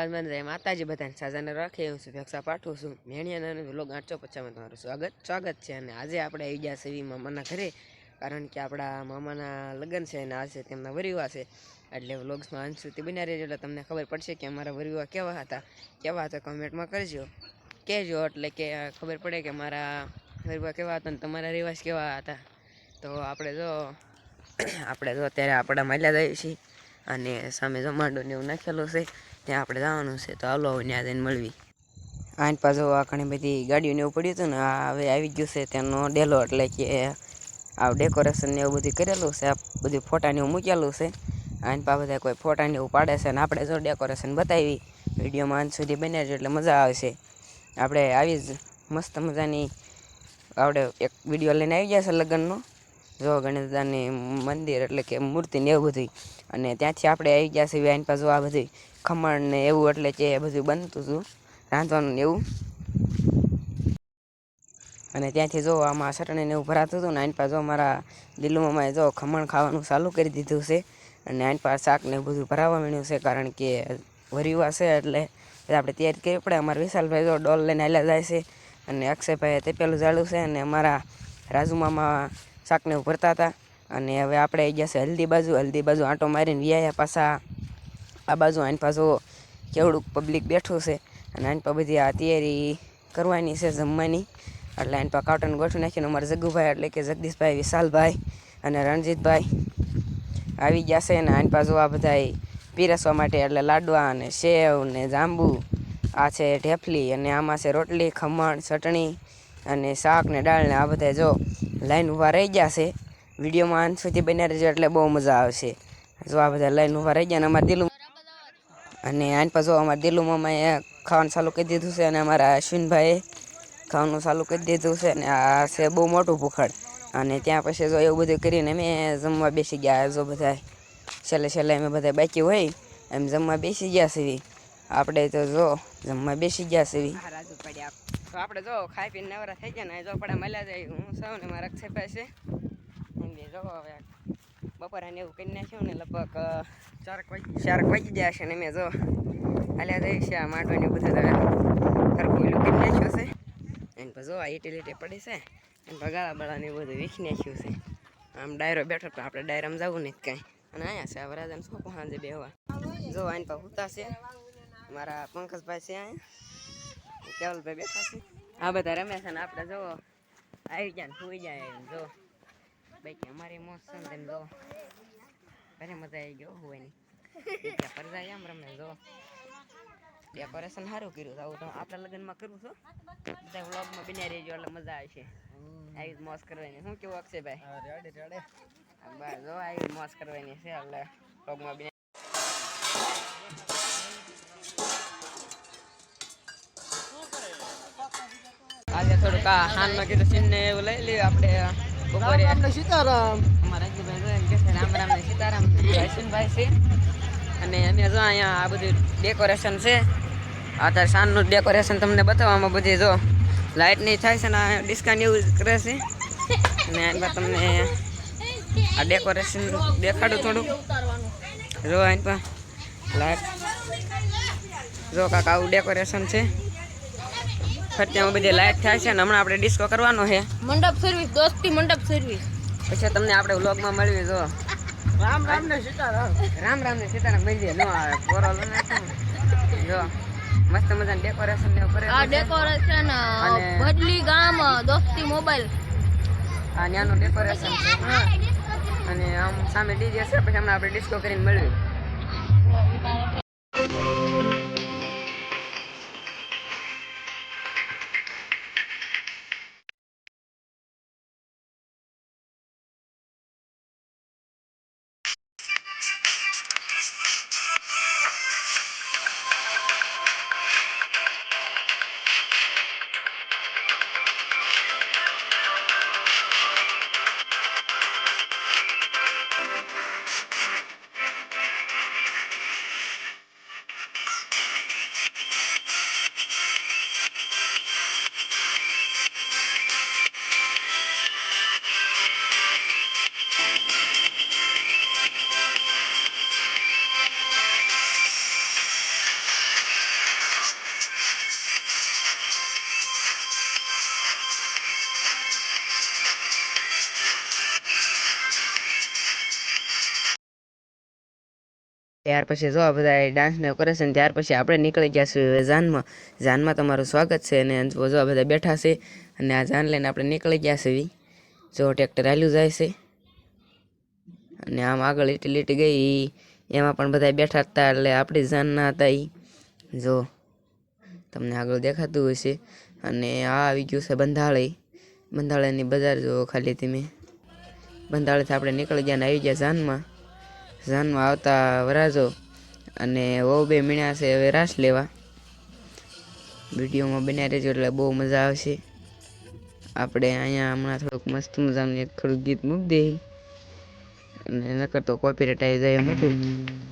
કાળા જય માતાજી બધાને સાજાને રાખે હું છું. ભેક્ષા પાઠવું છું. મેણિયાના વ્લોગ આઠસો પચાસમાં તમારું સ્વાગત સ્વાગત છે. અને આજે આપણે આવી ગયા સેવી મામાના ઘરે, કારણ કે આપણા મામાના લગ્ન છે અને આજે તેમના વરિવા છે. એટલે વ્લોગ્સમાં અંત સુધી બન્યા રહેજો એટલે તમને ખબર પડશે કે અમારા વરિવા કેવા હતા. કેવા હતા કમેન્ટમાં કરજો. કહેજો એટલે કે ખબર પડે કે મારા વરિવા કેવા હતા અને તમારા રિવાજ કેવા હતા. તો આપણે જો આપણે જો અત્યારે આપણા માલ્યા જઈએ છીએ. અને સામે જમાડો ને એવું નાખેલું છે. ત્યાં આપણે જવાનું છે. તો હાલો, હવે ત્યાં જઈને મળવી. આન પાછો આ ઘણી બધી ગાડીઓ ને એવું પડ્યું હતું ને હવે આવી ગયું છે તેનો ડેલો, એટલે કે આ ડેકોરેશન ને એવું બધું કરેલું છે. આ બધું ફોટા ને એવું મૂકેલું છે. આન પા બધા કોઈ ફોટા ને એવું પાડે છે ને આપણે જો ડેકોરેશન બતાવી, વિડીયોમાં અંત સુધી બન્યા છે એટલે મજા આવશે આપણે આવી જ મસ્ત મજાની, આપણે એક વીડિયો લઈને આવી ગયા છે લગ્નનો. જો ગણેશદાની મંદિર એટલે કે મૂર્તિ ને એવું બધું અને ત્યાંથી આપણે આવી ગયા છીએ આની પાછું આ બધું ખમણ ને એવું એટલે કે બધું બનતું હતું. રાંધવાનું ને એવું. અને ત્યાંથી જો આમાં ચટણી ને એવું ભરાતું હતું ને આની પાસે જો મારા દિલ્હીમાં જો ખમણ ખાવાનું ચાલુ કરી દીધું છે. અને આની પાસે શાક ને બધું ભરાવા મળ્યું છે કારણ કે વરિવા છે એટલે આપણે તૈયારી કરવી પડે. અમારા વિશાલભાઈ જો ડોલ લઈને હાલ્યા જાય છે. અને અક્ષયભાઈ તે પેલું જાળું છે અને અમારા રાજુમામાં શાકને એવું ભરતા હતા. અને હવે આપણે આવી ગયા છે હલ્દી બાજુ. હલ્દી બાજુ આંટો મારીને વ્યાયા પાછા. આ બાજુ આની પાછું કેવડું પબ્લિક બેઠું છે. અને આની પા બધી આ તૈયારી કરવાની છે જમવાની. એટલે આની પા કાઉટન ગોઠવી નાખીને અમારા જગ્ગુભાઈ એટલે કે જગદીશભાઈ, વિશાલભાઈ અને રણજીતભાઈ આવી ગયા છે. અને આની પાછું આ બધા પીરસવા માટે એટલે લાડવા અને સેવ ને જાંબુ. આ છે ઢેફલી અને આમાં છે રોટલી, ખમણ, ચટણી અને શાક ને દાળ ને આ બધા જો લાઈન ઊભા રહી ગયા છે. વિડીયોમાં અંત સુધી બન્યા રહેજો એટલે બહુ મજા આવશે. જો આ બધા લાઈન ઊભા રહી ગયા અને અમારા દિલુ અને આની પાછો અમારા દિલુમાં ખાવાનું ચાલુ કરી દીધું છે અને અમારા અશ્વિનભાઈએ ખાવાનું ચાલુ કરી દીધું છે અને આ છે બહુ મોટું ભૂખડ. અને ત્યાં પછી જો એવું બધું કરીને અમે જમવા બેસી ગયા. જો બધા છેલ્લે છેલ્લે અમે બધા બાકી હોય એમ જમવા બેસી ગયા છીએ. આપણે તો જો જમવા બેસી ગયા છીએ. તો આપણે જો ખાઈ પીને નવરા થઈ ગયા ને જો પડા મળ્યા જાય, હું સૌ ને મારા અક્ષયભાઈ પાસે બે જો હવે બપોરાને એવું કરી નાખ્યું ને, લગભગ ચારક વાગી ચારક વાગી ગયા છે ને મેં જો હાલ્યા જઈ છે આ માંડવાની બધું હવે સરખું એલું કરી નાખ્યું છે. એને પછી જો આ પડી છે એને ભગાળા બળાને બધું વીખી નાખ્યું છે. આમ ડાયરો બેઠો તો આપણે ડાયરામાં જવું નહીં કાંઈ. અને અહીંયા છે વરાજાને શું સાંજે બેહવા? જો આની પાસે ઉતા છે. મારા પંકજભાઈ છે અહીંયા. કેવલભાઈ બેઠા છે. આ બધા રમે છે ને આપણે જો આવી ગયા સુઈ જાય એમ જો. બાકી અમારી મોજ છે ને જો ઘરે મજા આવી ગયો હોય નહીં પર જાય એમ રમે જો. ડેકોરેશન સારું કર્યું છે. આવું તો આપણા લગ્નમાં કરું છું. બધા વ્લોગમાં બન્યા રહેજો એટલે મજા આવશે. આવી મોસ કરવાની. શું કેવું અક્ષયભાઈ? ભાઈ બસ જો આવી મોસ કરવાની છે એટલે વ્લોગમાં આજે થોડુંક આ હાનમાં કીધું સીન ને એવું લઈ લઈએ આપણે બપોરે. સીતારામ. અમારા રાજુભાઈ કે છે રામ રામ ને સીતારામ. જયસિંહભાઈ છે. અને અમે જો અહીંયા આ બધું ડેકોરેશન છે. અત્યારે સાંજનું ડેકોરેશન તમને બતાવવામાં બધી જો લાઇટની થાય છે ને ડિસ્કાઉન્ટ એવું કરે છે. અને એમાં તમને આ ડેકોરેશન દેખાડું થોડુંક. જો એની પર લાઇટ જો કાકા આવું ડેકોરેશન છે. ફરતિયામાં બધી લાઈટ થાય છે ને હમણાં આપણે ડિસ્કો કરવાનો છે. મંડપ સર્વિસ દોસ્તી મંડપ સર્વિસ પછી તમને આપણે વ્લોગમાં મળવી જો. રામ રામ ને સીતારામ. રામ રામ ને સીતારામ બની નો આવે કોરો ને. જો મસ્ત મજાનું ડેકોરેશન ને કરે આ ડેકોરેશન અને- બદલી ગામ દોસ્તી મોબાઈલ આ ન્યાનું ડેકોરેશન છે. અને આમ સામે ડીજે છે પછી હમણાં આપણે ડિસ્કો કરીને મળવી. ત્યાર પછી જો બધા ડાન્સ ને કરે છે ને ત્યાર પછી આપણે નીકળી ગયા છીએ જાનમાં જાનમાં તમારું સ્વાગત છે અને જો બધા બેઠા છે અને આ જાન લઈને આપણે નીકળી ગયા છીએ. જો ટ્રેક્ટર હાલ્યું જાય છે. અને આમ આગળ લીટી લીટી ગઈ. એમાં પણ બધા બેઠા હતા એટલે આપણી જાન ના હતા એ જો તમને આગળ દેખાતું હશે અને આ આવી ગયું છે બંધાળી. બંધાળાની બજાર જો ખાલી તમે બંધાળેથી આપણે નીકળી ગયા ને આવી ગયા જાનમાં જાનમાં આવતા વરાજો અને વહુ બે મીણ્યા છે હવે રાસ લેવા. વિડીયોમાં બન્યા રહેજો એટલે બહુ મજા આવશે. આપણે અહીંયા હમણાં થોડુંક મસ્ત મજાનું એક થોડુંક ગીત મૂકી દઈએ. અને નકર તો કોપીરાઇટ આવી જાય એમ